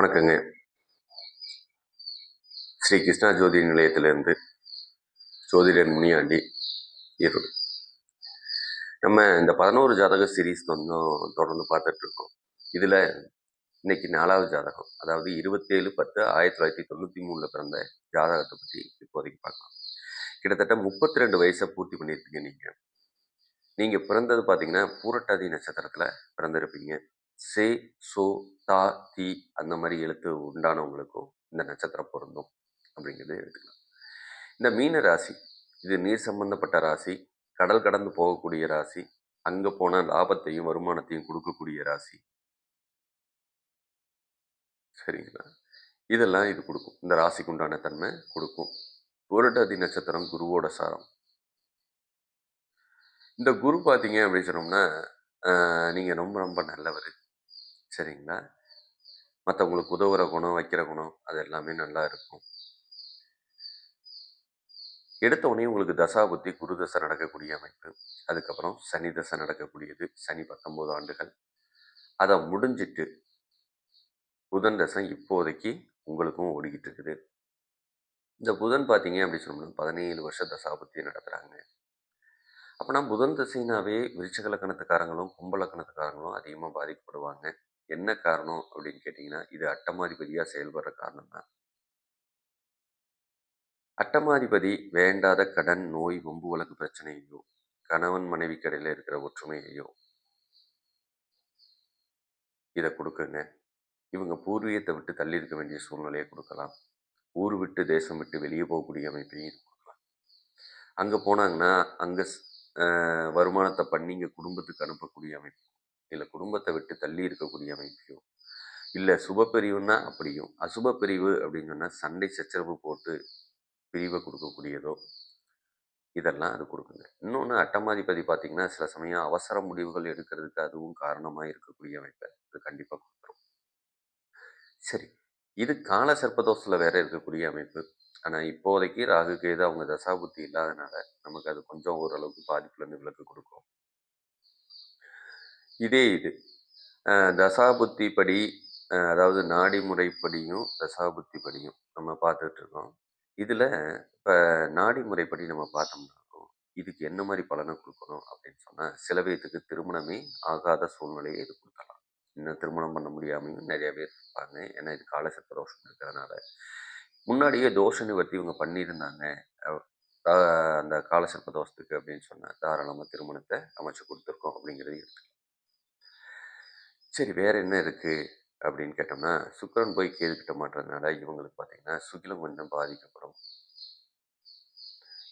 வணக்கங்க. ஸ்ரீ கிருஷ்ணா ஜோதி நிலையத்திலேருந்து ஜோதிடன் முனியாண்டி இருள் நம்ம இந்த பதினோரு ஜாதக சீரீஸ் வந்து தொடர்ந்து பார்த்துட்டு இருக்கோம். இதில் இன்னைக்கு நாலாவது ஜாதகம் அதாவது இருபத்தேழு பத்து ஆயிரத்தி தொள்ளாயிரத்தி தொண்ணூற்றி மூணில் பிறந்த ஜாதகத்தை பற்றி இப்போதைக்கு பார்க்கலாம். கிட்டத்தட்ட முப்பத்தி ரெண்டு வயசை பூர்த்தி பண்ணியிருப்பீங்க நீங்கள் நீங்கள் பிறந்தது பார்த்தீங்கன்னா பூரட்டாதி நட்சத்திரத்தில் பிறந்திருப்பீங்க. சே சோ தா தி அந்த மாதிரி எழுத்து உண்டானவங்களுக்கும் இந்த நட்சத்திரம் பொருந்தும் அப்படிங்கிறது எடுத்துக்கலாம். இந்த மீன ராசி இது நீர் சம்பந்தப்பட்ட ராசி கடல் கடந்து போகக்கூடிய ராசி அங்கே போன லாபத்தையும் வருமானத்தையும் கொடுக்கக்கூடிய ராசி. சரிங்களா? இதெல்லாம் இது கொடுக்கும். இந்த ராசிக்கு உண்டான தன்மை கொடுக்கும். புரட்டாதி நட்சத்திரம் குருவோட சாரம். இந்த குரு பார்த்தீங்க அப்படின்னு சொன்னோம்னா நீங்கள் ரொம்ப ரொம்ப நல்லவர். சரிங்களா? மற்றவங்களுக்கு உதவுற குணம் வைக்கிற குணம் அது எல்லாமே நல்லா இருக்கும். எடுத்த உடனே உங்களுக்கு தசாபுத்தி குரு தசை நடக்கக்கூடிய அமைப்பு. அதுக்கப்புறம் சனி தசை நடக்கக்கூடியது சனி பத்தொம்போது ஆண்டுகள். அதை முடிஞ்சிட்டு புதன் தசை இப்போதைக்கு உங்களுக்கும் ஓடிக்கிட்டு இருக்குது. இந்த புதன் பார்த்தீங்க அப்படி சொன்னோம்னா பதினேழு வருஷம் தசாபுத்தி நடத்துகிறாங்க அப்போனா புதன் தசைனாவே விருச்சக லக்கணத்துக்காரங்களும் கும்ப லக்கணத்துக்காரங்களும் அதிகமாக பாதிக்கப்படுவாங்க. என்ன காரணம் அப்படின்னு கேட்டிங்கன்னா இது அட்டமாதிபதியாக செயல்படுற காரணம் தான் அட்டமாதிபதி வேண்டாத கடன் நோய் வம்பு வழக்கு பிரச்சனையோ கணவன் மனைவி கடையில் இருக்கிற ஒற்றுமையையோ இதை கொடுக்குங்க. இவங்க பூர்வீகத்தை விட்டு தள்ளி இருக்க வேண்டிய சூழ்நிலையை கொடுக்கலாம். ஊர் விட்டு தேசம் விட்டு வெளியே போகக்கூடிய அமைப்பையும் இது கொடுக்கலாம். அங்கே போனாங்கன்னா அங்கே வருமானத்தை பண்ணி இங்கே குடும்பத்துக்கு அனுப்பக்கூடிய அமைப்பு இல்லை குடும்பத்தை விட்டு தள்ளி இருக்கக்கூடிய அமைப்பையோ இல்லை சுபப்பிரிவுன்னா அப்படியும் அசுப பிரிவு அப்படின்னு சொன்னால் சண்டை சச்சரவு போட்டு பிரிவை கொடுக்கக்கூடியதோ இதெல்லாம் அது கொடுக்குங்க. இன்னொன்று அட்டமாதிபதி பார்த்திங்கன்னா சில சமயம் அவசர முடிவுகள் எடுக்கிறதுக்கு அதுவும் காரணமாக இருக்கக்கூடிய அமைப்பை அது கண்டிப்பாக கொடுத்துரும். சரி இது கால சர்ப்பதோஷத்தில் வேற இருக்கக்கூடிய அமைப்பு. ஆனால் இப்போதைக்கு ராகு கேது அவங்க தசாபுத்தி இல்லாதனால நமக்கு அது கொஞ்சம் ஓரளவுக்கு பாதிப்புலேருந்து விலக்கு கொடுக்கும். இதே இது. தசாபுத்தி படி அதாவது நாடி முறைப்படியும் தசாபுத்தி படியும் நம்ம பார்த்துட்டு இருக்கோம் இதில் இப்போ நாடி முறைப்படி நம்ம பார்த்தோம்னாலும் இதுக்கு என்ன மாதிரி பலனை கொடுக்கணும் அப்படின்னு சொன்னால் சில பேர்த்துக்கு திருமணமே ஆகாத சூழ்நிலையை இது கொடுக்கலாம். இன்னும் திருமணம் பண்ண முடியாமையும் நிறைய பேர் இருப்பாங்க. ஏன்னா இது காலசர்ப்ப தோஷம் இருக்கிறதுனால. முன்னாடியே தோஷ நிவர்த்தி இவங்க பண்ணியிருந்தாங்க. அந்த காலசர்ப்ப தோஷத்துக்கு அப்படின்னு சொன்னால் தாராளமாக திருமணத்தை அமைச்சு கொடுத்துருக்கோம் அப்படிங்கிறது எடுத்துக்கலாம் சரி வேறு என்ன இருக்குது அப்படின்னு கேட்டோம்னா சுக்கரன் போய் கேதுக்கிட்ட மாட்டுறதுனால இவங்களுக்கு பார்த்தீங்கன்னா சுகிலம் கொஞ்சம் பாதிக்கப்படும்.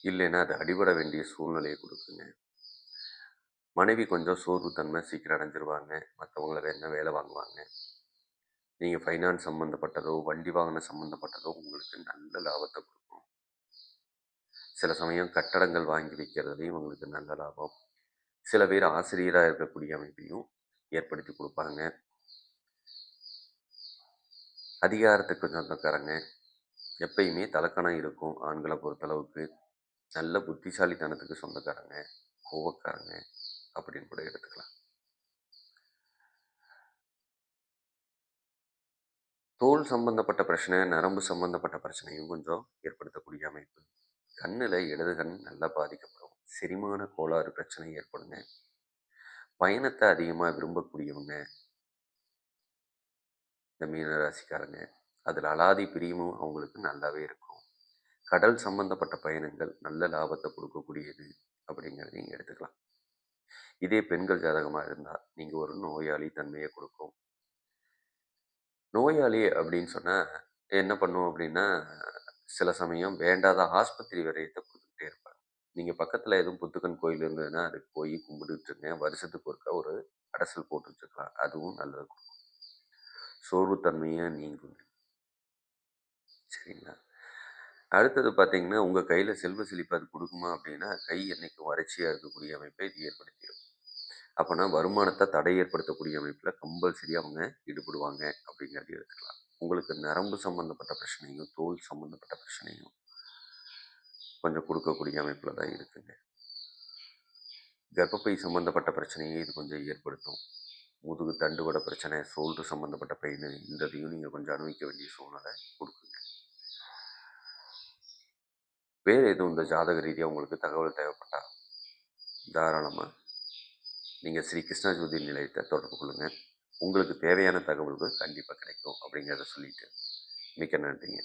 இல்லைன்னா அது அடிபட வேண்டிய சூழ்நிலையை கொடுக்குங்க. மனைவி கொஞ்சம் சோர்வு தன்மை சீக்கிரம் அடைஞ்சிருவாங்க. மற்றவங்கள என்ன வேலை வாங்குவாங்க? நீங்கள் ஃபைனான்ஸ் சம்மந்தப்பட்டதோ வண்டி வாகனம் சம்மந்தப்பட்டதோ உங்களுக்கு நல்ல லாபத்தை கொடுக்கும். சில சமயம் கட்டடங்கள் வாங்கி வைக்கிறதுலையும் உங்களுக்கு நல்ல லாபம். சில பேர் ஆசிரியராக இருக்கக்கூடிய அமைப்பையும் ஏற்படுத்தி கொடுப்பாங்க. அதிகாரத்துக்கு சொந்தக்காரங்க எப்பயுமே தலக்கணம் இருக்கும் ஆண்களை பொறுத்தளவுக்கு. நல்ல புத்திசாலித்தனத்துக்கு சொந்தக்காரங்க கோவக்காரங்க அப்படின்னு கூட எடுத்துக்கலாம். தோல் சம்பந்தப்பட்ட பிரச்சனை நரம்பு சம்பந்தப்பட்ட பிரச்சனையும் கொஞ்சம் ஏற்படுத்தக்கூடிய அமைப்பு. கண்ணில் இடது கண் நல்லா பாதிக்கப்படும். செரிமான கோளாறு பிரச்சனை ஏற்படுங்க. பயணத்தை அதிகமாக விரும்பக்கூடியவங்க இந்த மீனராசிக்காரங்க. அதில் அலாதி பிரியமும் அவங்களுக்கு நல்லாவே இருக்கும். கடல் சம்பந்தப்பட்ட பயணங்கள் நல்ல லாபத்தை கொடுக்கக்கூடியது அப்படிங்கிறத நீங்கள் எடுத்துக்கலாம். இதே பெண்கள் ஜாதகமாக இருந்தால் நீங்கள் ஒரு நோயாளி தன்மையை கொடுக்கும். நோயாளி அப்படின்னு சொன்னால் என்ன பண்ணும் அப்படின்னா சில சமயம் வேண்டாத ஆஸ்பத்திரி விரயத்தை கொடுக்கும் நீங்கள் பக்கத்தில் எதுவும் புத்துக்கன் கோயில் இருந்ததுன்னா அதுக்கு போய் கும்பிட்டுருங்க வருஷத்துக்கு ஒருக்கா ஒரு அடசல் போட்டு வச்சுக்கலாம் அதுவும் நல்லது. கொடுக்கும் சோர்வுத்தன்மையாக நீங்கும். சரிங்களா? அடுத்தது பார்த்தீங்கன்னா உங்கள் கையில் செல்வ செழிப்பு அது கொடுக்குமா அப்படின்னா கை என்றைக்கும் வறட்சியாக இருக்கக்கூடிய அமைப்பை இது ஏற்படுத்திடும். அப்போனா வருமானத்தை தடை ஏற்படுத்தக்கூடிய அமைப்பில் கம்பல்சரி அவங்க ஈடுபடுவாங்க அப்படிங்கிறது எடுத்துக்கலாம். உங்களுக்கு நரம்பு சம்மந்தப்பட்ட பிரச்சனையும் தோல் சம்மந்தப்பட்ட பிரச்சனையும் கொஞ்சம் கொடுக்கக்கூடிய அமைப்பில் தான் இருக்குங்க. கர்ப்பப்பை சம்மந்தப்பட்ட பிரச்சனையை இது கொஞ்சம் ஏற்படுத்தும். முதுகு தண்டுவட பிரச்சனை சோல்டு சம்மந்தப்பட்ட பெயின் இந்த இதையும் நீங்கள் கொஞ்சம் அனுபவிக்க வேண்டிய சூழ்நிலை கொடுக்குங்க. வேறு எதுவும் இந்த ஜாதக ரீதியாக உங்களுக்கு தகவல் தேவைப்பட்டா தாராளமாக நீங்கள் ஸ்ரீ கிருஷ்ணா ஜோதி நிலையத்தை தொடர்பு கொள்ளுங்கள் உங்களுக்கு தேவையான தகவல்கள் கண்டிப்பாக கிடைக்கும் அப்படிங்கிறத சொல்லிட்டு மிக்க நன்றிங்க.